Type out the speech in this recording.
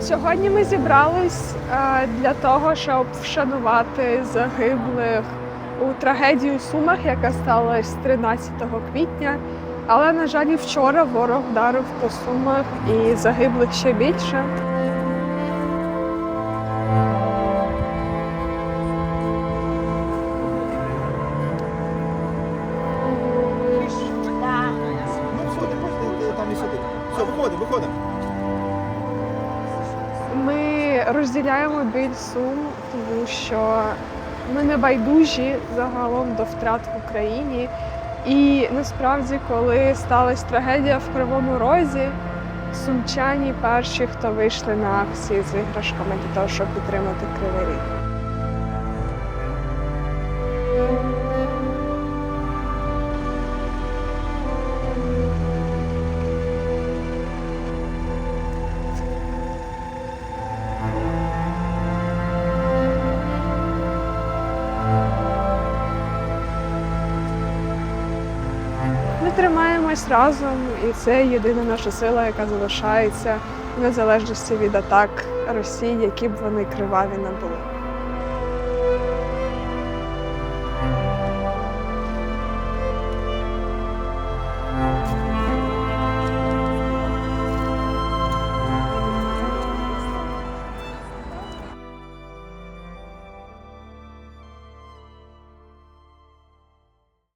Сьогодні ми зібрались е, для того, щоб вшанувати загиблих у трагедії у Сумах, яка сталася 13 квітня. Але, на жаль, і вчора ворог вдарив по Сумах і загиблих ще більше. Ну, сюди. Все, виходимо, виходимо. Розділяємо біль сум, тому що ми не байдужі загалом до втрат в Україні. І насправді, коли сталася трагедія в Кривому Розі, сумчані перші, хто вийшли на акції з іграшками для того, щоб підтримати Кривий Ріг. Ми тримаємось разом, і це єдина наша сила, яка залишається в незалежності від атак Росії, які б вони криваві не були.